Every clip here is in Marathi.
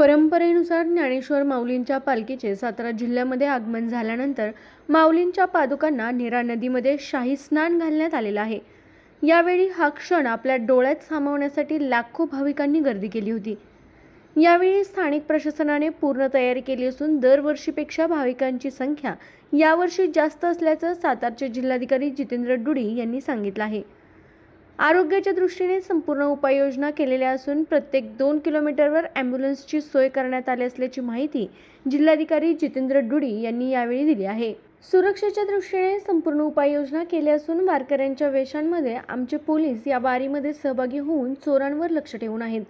परंपरेनुसार ज्ञानेश्वर माऊलींच्या पालखीचे सातारा जिल्ह्यामध्ये आगमन झाल्यानंतर माऊलींच्या पादुकांना निरा नदीमध्ये शाही स्नान घालण्यात आलेलं आहे. यावेळी हा क्षण आपल्या डोळ्यात सामावण्यासाठी लाखो भाविकांनी गर्दी केली होती. यावेळी स्थानिक प्रशासनाने पूर्ण तयारी केली असून दरवर्षीपेक्षा भाविकांची संख्या यावर्षी जास्त असल्याचं सातारचे जिल्हाधिकारी जितेंद्र डुडी यांनी सांगितलं आहे. आरोग्याच्या दृष्टीने संपूर्ण उपाययोजना केलेल्या असून प्रत्येक दोन किलोमीटरवर ॲम्ब्युलन्सची सोय करण्यात आली असल्याची माहिती जिल्हाधिकारी जितेंद्र डुडी यांनी यावेळी दिली आहे. सुरक्षेच्या दृष्टीने संपूर्ण उपाययोजना केल्या असून वारकऱ्यांच्या वेशांमध्ये आमचे पोलीस या वारीमध्ये सहभागी होऊन चोरांवर लक्ष ठेवून आहेत.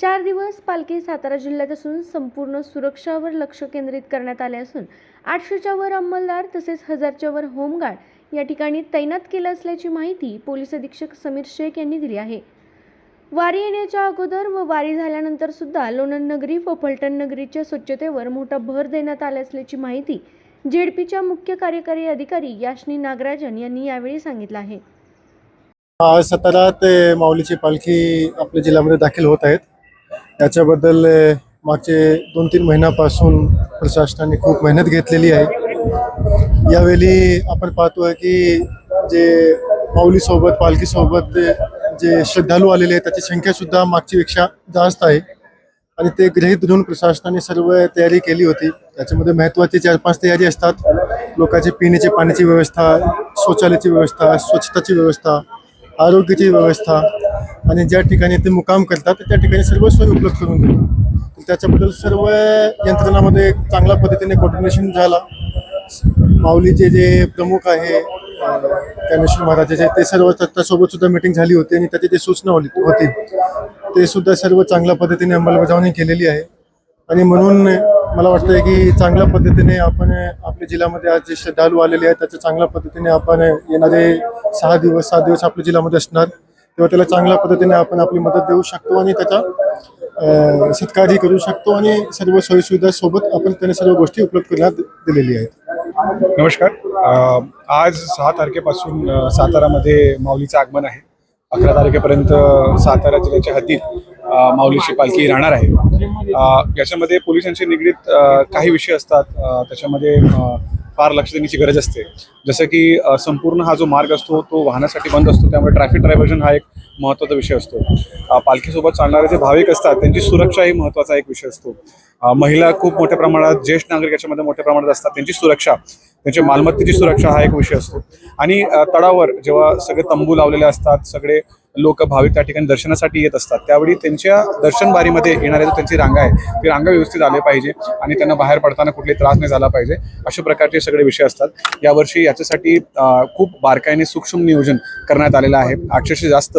चार दिवस पालखी सातारा जिल्ह्यात असून संपूर्ण सुरक्षावर लक्ष केंद्रित करण्यात आले असून आठशेच्या वर अंमलदार तसेच हजारच्या वर होमगार्ड या ठिकाणी तैनात केलं असल्याची माहिती पोलीस अधीक्षक समीर शेख यांनी दिली आहे. वारी येण्याच्या अगोदर व वारी झाल्यानंतर सुद्धा लोणंद नगरी व फलटण नगरीच्या स्वच्छतेवर मोठा भर देण्यात आला असल्याची माहिती जेडपीच्या मुख्य कार्यकारी अधिकारी याशनी नागराजन यांनी यावेळी सांगितलं आहे. आज सतारा ते माऊलीची पालखी आपल्या जिल्ह्यामध्ये दाखल होत आहेत. त्याच्याबद्दल मागचे दोन तीन महिन्यापासून प्रशासनाने खूप मेहनत घेतलेली आहे. यावेळी आपण पाहतोय की जे माऊलीसोबत पालखीसोबत जे श्रद्धाळू आलेले आहेत त्याची संख्या सुद्धा मागची पेक्षा जास्त आहे. आणि ते गृहीत धरून प्रशासनाने सर्व तयारी केली होती. त्याच्यामध्ये महत्त्वाची चार पाच तयारी असतात. लोकांची पिण्याची पाण्याची व्यवस्था शौचालयाची व्यवस्था स्वच्छताची व्यवस्था आरोग्याची व्यवस्था आणि ज्या ठिकाणी ते मुकाम करतात त्या ठिकाणी सर्व सोयी उपलब्ध करून दिली त्याच्याबद्दल सर्व यंत्रणामध्ये चांगल्या पद्धतीने कोऑर्डिनेशन झाला. माऊलीचे जे प्रमुख आहे ज्ञानेश्वर महाराजाचे ते सर्व त्यासोबत सुद्धा मिटिंग झाली होती आणि त्याची जी सूचना होती. ते सुद्धा सर्व चांगल्या पद्धतीने अंमलबजावणी केलेली आहे. आणि म्हणून मला वाटतं की चांगल्या पद्धतीने आपण आपल्या जिल्ह्यामध्ये आज जे श्रद्धाळू आलेले आहेत त्याच्या चांगल्या पद्धतीने आपण येणारे सहा दिवस सात दिवस आपल्या जिल्ह्यामध्ये असणार. तेव्हा त्याला चांगल्या पद्धतीने आपण आपली मदत देऊ शकतो आणि त्याचा सत्कारही करू शकतो आणि सर्व सोयीसुविधा सोबत आपण त्यांना सर्व गोष्टी उपलब्ध करण्यात दिलेली आहेत. नमस्कार. आज सहा तारखेपासून सातारामध्ये माऊलीचं आगमन आहे. अकरा तारखेपर्यंत सातारा जिल्ह्याच्या हद्दीत माऊलीची पालखी राहणार आहे. याच्यामध्ये पोलिसांशी निगडीत काही विषय असतात. त्याच्यामध्ये फार लक्ष देण्याची गरज असते. जसं की संपूर्ण हा जो मार्ग असतो तो वाहनासाठी बंद असतो. त्यामुळे ट्रॅफिक डायव्हर्जन हा एक महत्त्वाचा विषय असतो. पालखीसोबत चालणारे जे भाविक असतात त्यांची सुरक्षा ही महत्त्वाचा एक विषय असतो. महिला खूप मोठ्या प्रमाणात ज्येष्ठ नागरिक याच्यामध्ये मोठ्या प्रमाणात असतात. त्यांची सुरक्षा त्यांच्या मालमत्तेची सुरक्षा हा एक विषय असतो. आणि तळावर जेव्हा सगळे तंबू लावलेले असतात सगळे लोक भाविक त्या ठिकाणी दर्शनासाठी येत असतात त्यावेळी त्यांच्या दर्शनबारीमध्ये येणाऱ्या जो त्यांची रांगा आहे ती रांगा व्यवस्थित आले पाहिजे आणि त्यांना बाहेर पडताना कुठले त्रास नाही झाला पाहिजे अशा प्रकारचे सगळे विषय असतात. यावर्षी याच्यासाठी खूप बारकाईने सूक्ष्म नियोजन करण्यात आलेलं आहे. आठशेशे जास्त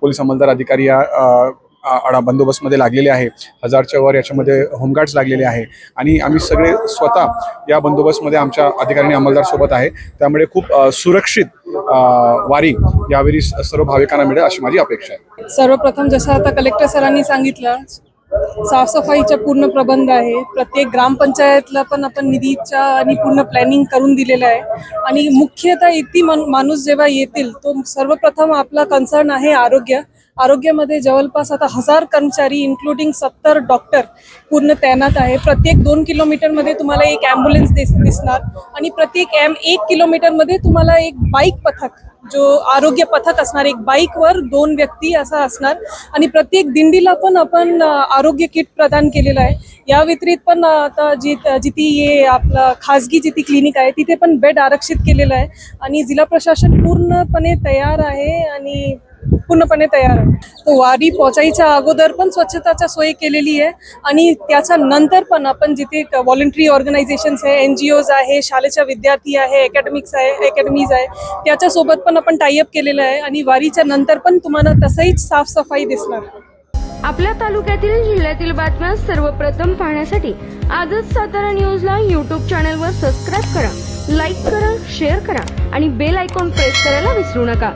पोलीस अंमलदार अधिकारी या आडा बंदोबस्तमध्ये लागलेले आहे. हजारच्या वर याच्यामध्ये होमगार्ड्स लागलेले आहे. आणि आम्ही सगळे स्वतः या बंदोबस्तमध्ये आमच्या अधिकाऱ्यांनी अंमलदार सोबत आहे. त्यामुळे खूप सुरक्षित वारी यावेळी सर्व भाविकांना मिळेल अशी माझी अपेक्षा आहे. सर्वप्रथम जसं आता कलेक्टर सरांनी सांगितलं साफसफाईचा पूर्ण प्रबंध आहे. प्रत्येक ग्रामपंचायतला पण आपण निधीच्या आणि पूर्ण प्लॅनिंग करून दिलेलं आहे. आणि मुख्यतः इथे मन माणूस जेव्हा येतील तो सर्वप्रथम आपला कन्सर्न आहे आरोग्य. आरोग्यामध्ये जवळपास आता हजार कर्मचारी इन्क्लुडिंग सत्तर डॉक्टर पूर्ण तैनात आहे. प्रत्येक दोन किलोमीटरमध्ये तुम्हाला एक ॲम्ब्युलन्स दिस दिसणार आणि प्रत्येक ॲम एक किलोमीटरमध्ये तुम्हाला एक बाईक पथक जो आरोग्य पथक असणार. एक बाईकवर दोन व्यक्ती असा असणार. आणि प्रत्येक दिंडीला पण आपण आरोग्य किट प्रदान केलेलं आहे. या व्यतिरिक्त पण आता जी जिथे ये आपलं खाजगी जिथे क्लिनिक आहे तिथे पण बेड आरक्षित केलेलं आहे. आणि जिल्हा प्रशासन पूर्णपणे तयार आहे आणि पूर्णपणे तयार आहे. वारी पोचायच्या अगोदर पण स्वच्छताच्या सोय केलेली आहे आणि त्याच्या नंतर पण आपण जिथे व्हॉलंटरी ऑर्गनायझेशन्स आहे एन जी ओज आहे शाळेच्या विद्यार्थी आहे अकॅडमिक्स आहे अकॅडमीज आहे त्याच्यासोबत पण आपण टाईअप केलेलं आहे आणि वारीच्या नंतर पण तुम्हाला तसंही साफसफाई दिसणार. आपल्या तालुक्यातील जिल्ह्यातील बातम्या सर्वप्रथम पाहण्यासाठी आजच सातारा न्यूजला यूट्यूब चॅनलवर सबस्क्राईब करा लाईक करा शेअर करा आणि बेल आयकॉन प्रेस करायला विसरू नका.